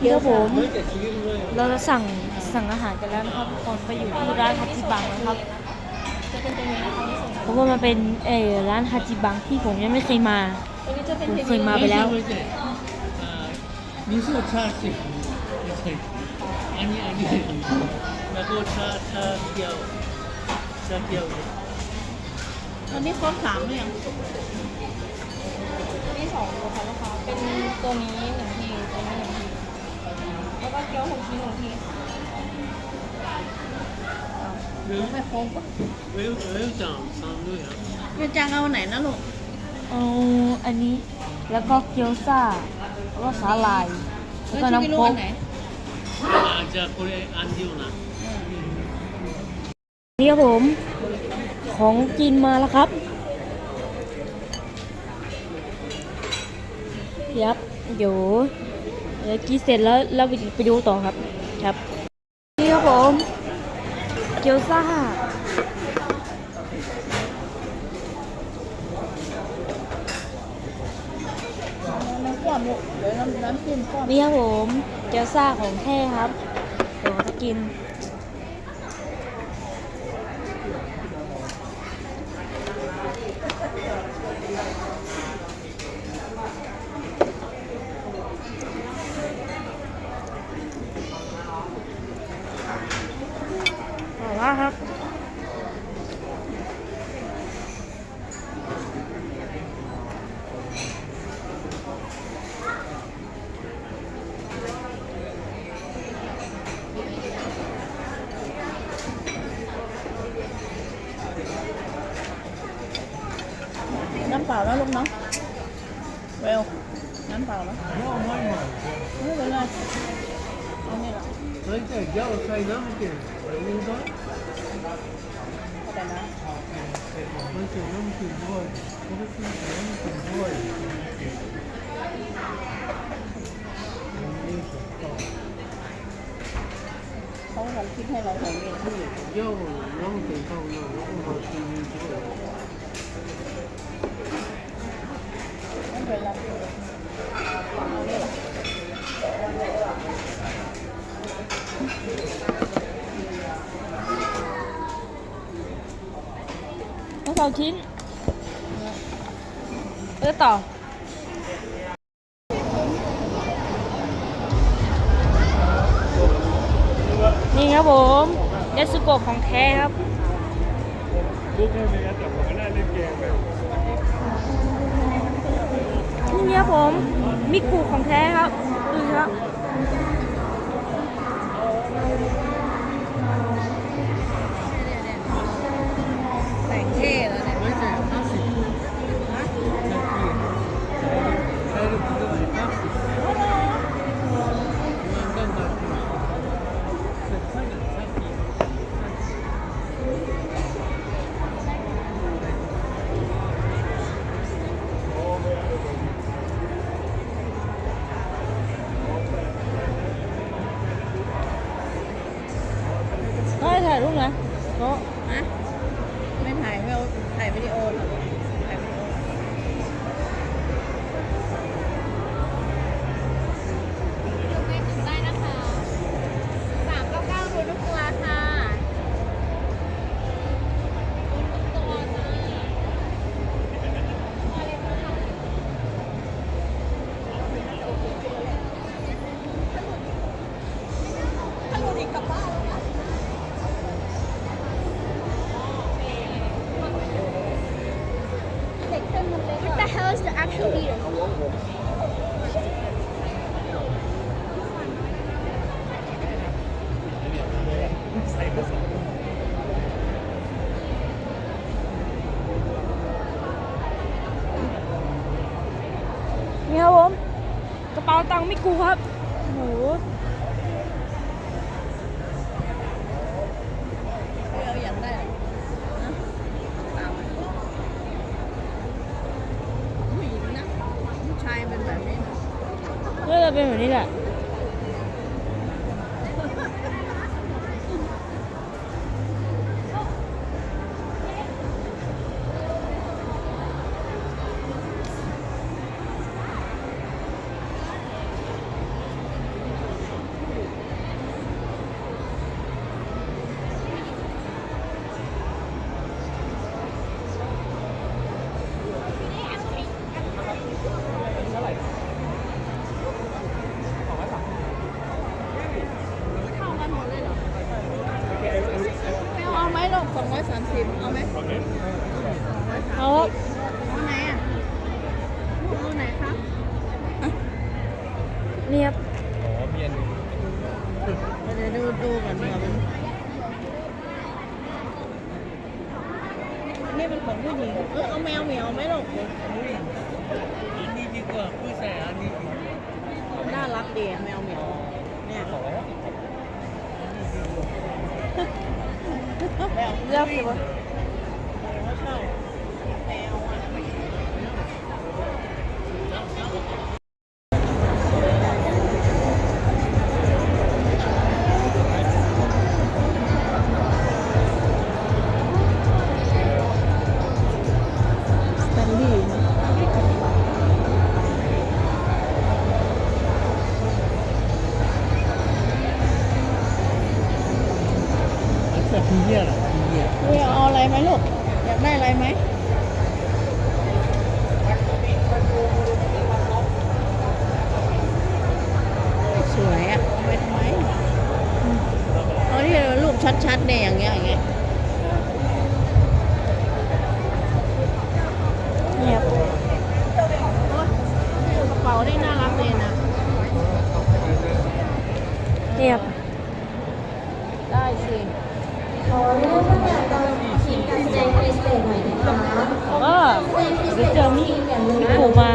เดี๋ยวผมเราจะสั่งสั่งอาหารกันแล้วนะครับคนไปอยู่ที่ร้านฮัจิบังนะครับเพราะว่ามันเป็นเอร้านฮัจิบังที่ผมยังไม่เคยมาผมเคยมาไปแล้วมิโซะชาสิอันนี้อันนี้แล้วก็ชาชาเกียวชาเกียวอันนี้ครบสามหรืยังอันนี้สองตัวค่ะลูกค้าเป็นตัวนี้หนึ่งที วิวเกี๊ยวจังเอาไหนนะลูกอาอันนี้แล้วก็เกี๊ยวซ่าแล้วก็สาหร่ายแล้วก็น้ำโค้กอาจจะこれอันเดียวนะนี่ครับผมของกินมาแล้วครับยับเดี๋ยว เดี๋ยวกินเสร็จแล้วเราไปไปดูต่อครับ ครับ นี่ครับผม เกี๊ยวซ่าน้ำก้อนลูกเดี๋ยวน้ำน้ำจิ้มก้อนนี่ครับผม เกี๊ยวซ่าของแท้ครับ เดี๋ยวจะกิน ăn vào đó. Nó ngon mà nó rất ngon ăn đi lấy cái dao xay nó kìa. Để uống đó. Có thể nào với chiều năm chiều vui có cái chiều năm chiều vui không không hay là thầy nghe. Cái gì vô nó thì không nó không hợp chiều vui về làm ชิ้นแล้วต่อนี่ครับผมเนสโกะของแท้ครับลูกแค่นี้แต่ผมก็น่าเล่นเกมแบบนี่ครับผม มิกุของแท้ครับดูครับ the hell is the actual leader? นี่ครับผมกระเป๋าตังค์มิกุครับโอ้โห ไม่เอาอยากได้เหรอนะตามมาผู้หญิงนะ ผู้ชายเป็ ผู้หญิงเออเอาแมวเหมียวไหมลูกอันนี้ดีกว่าผู้ชายอันนี้ดีกว่าน่ารักดีอะแมวเหมียวเนี่ยแมวเลือกสิวะเขาชอบแมว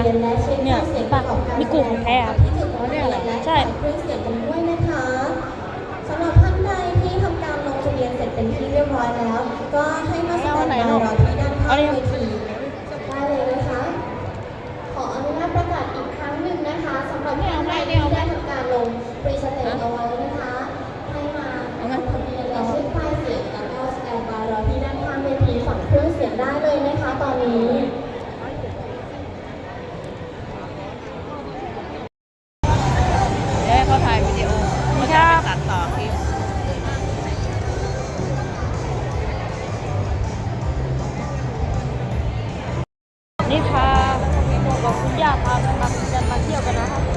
เนี่ยเห็นปะมีกูของแท้ครับที่จุดของเนี่ยแหละใช่เครื่องเสียงกันด้วยนะคะสำหรับท่านใดที่ทำการลงทะเบียนเสร็จเป็นที่เรียบร้อยแล้ว ก็ให้มาสแตนบายรอที่ด้านข้างเวที นี่ค่ะบอกคุณย่าพากันมากันมาเที่ยวกันนะครับ